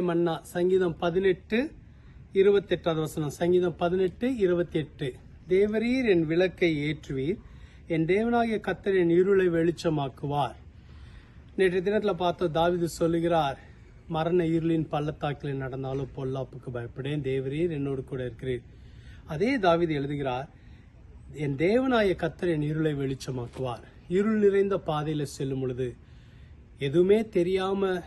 மன்னா சங்கீதம் பதினெட்டு இருபத்தி எட்டாவது வசனம். சங்கீதம் பதினெட்டு இருபத்தி எட்டு தேவரீர் என் விளக்கை ஏற்றுவீர் என் தேவனாகிய கத்தர் என் இருளை வெளிச்சமாக்குவார். நேற்று தினத்தில் பார்த்தோம் தாவிது சொல்லுகிறார் மரண இருளின் பள்ளத்தாக்கில் நடந்தாலும் பொல்லாப்புக்கு பயப்படேன் தேவரீர் என்னோடு கூட இருக்கிறீர். அதே தாவிது எழுதுகிறார் என் தேவனாய கத்தர் என் இருளை வெளிச்சமாக்குவார். இருள் நிறைந்த பாதையில் செல்லும் பொழுது எதுவுமே தெரியாமல்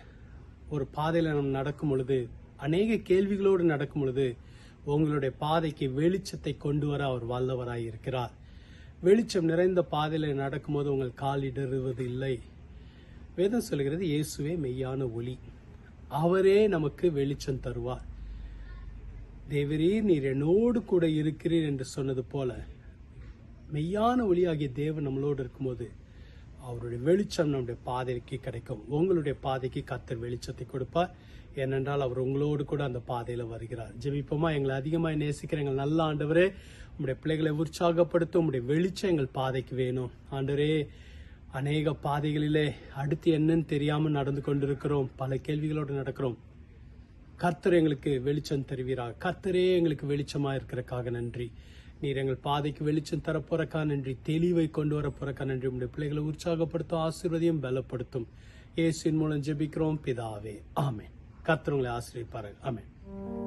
ஒரு பாதையில நம்ம நடக்கும் பொழுது அநேக கேள்விகளோடு நடக்கும் பொழுது உங்களுடைய பாதைக்கு வெளிச்சத்தை கொண்டு வர அவர் வல்லவராய் இருக்கிறார். வெளிச்சம் நிறைந்த பாதையில நடக்கும்போது உங்கள் கால் இடறுவது இல்லை. வேதம் சொல்கிறது இயேசுவே மெய்யான ஒளி. அவரே நமக்கு வெளிச்சம் தருவார். தேவரீர் நீர் என்னோடு கூட இருக்கிறீர் என்று சொன்னது போல மெய்யான ஒளியாகிய தேவன் நம்மளோடு இருக்கும்போது அவருடைய வெளிச்சம் நம்முடைய பாதைக்கு கிடைக்கும். உங்களுடைய பாதைக்கு கத்தர் வெளிச்சத்தை கொடுப்பார். ஏனென்றால் அவர் உங்களோடு கூட அந்த பாதையில வருகிறார். ஜெபிப்போமா? எங்களை அதிகமாக நேசிக்கிற எங்கள் நல்ல ஆண்டவரே உங்களுடைய பிள்ளைகளை உற்சாகப்படுத்த உங்களுடைய வெளிச்சம் எங்கள் பாதைக்கு வேணும். ஆண்டவரே அநேக பாதைகளிலே அடுத்து என்னன்னு தெரியாமல் நடந்து கொண்டிருக்கிறோம். பல கேள்விகளோடு நடக்கிறோம். கர்த்தர் எங்களுக்கு வெளிச்சம் தருவீரா? கர்த்தரே எங்களுக்கு வெளிச்சமாக இருக்கிறக்காக நன்றி. நீர் எங்கள் பாதைக்கு வெளிச்சம் தரப்போறக்கா நன்றி தெளிவை கொண்டு வர போறக்கா நன்றி. உங்களுடைய பிள்ளைகளை உற்சாகப்படுத்தும் ஆசீர்வதியும் பலப்படுத்தும். இயேசுவின் மூலம் ஜெபிக்கிறோம் பிதாவே. ஆமேன். கர்த்தர் உங்களை ஆமேன்.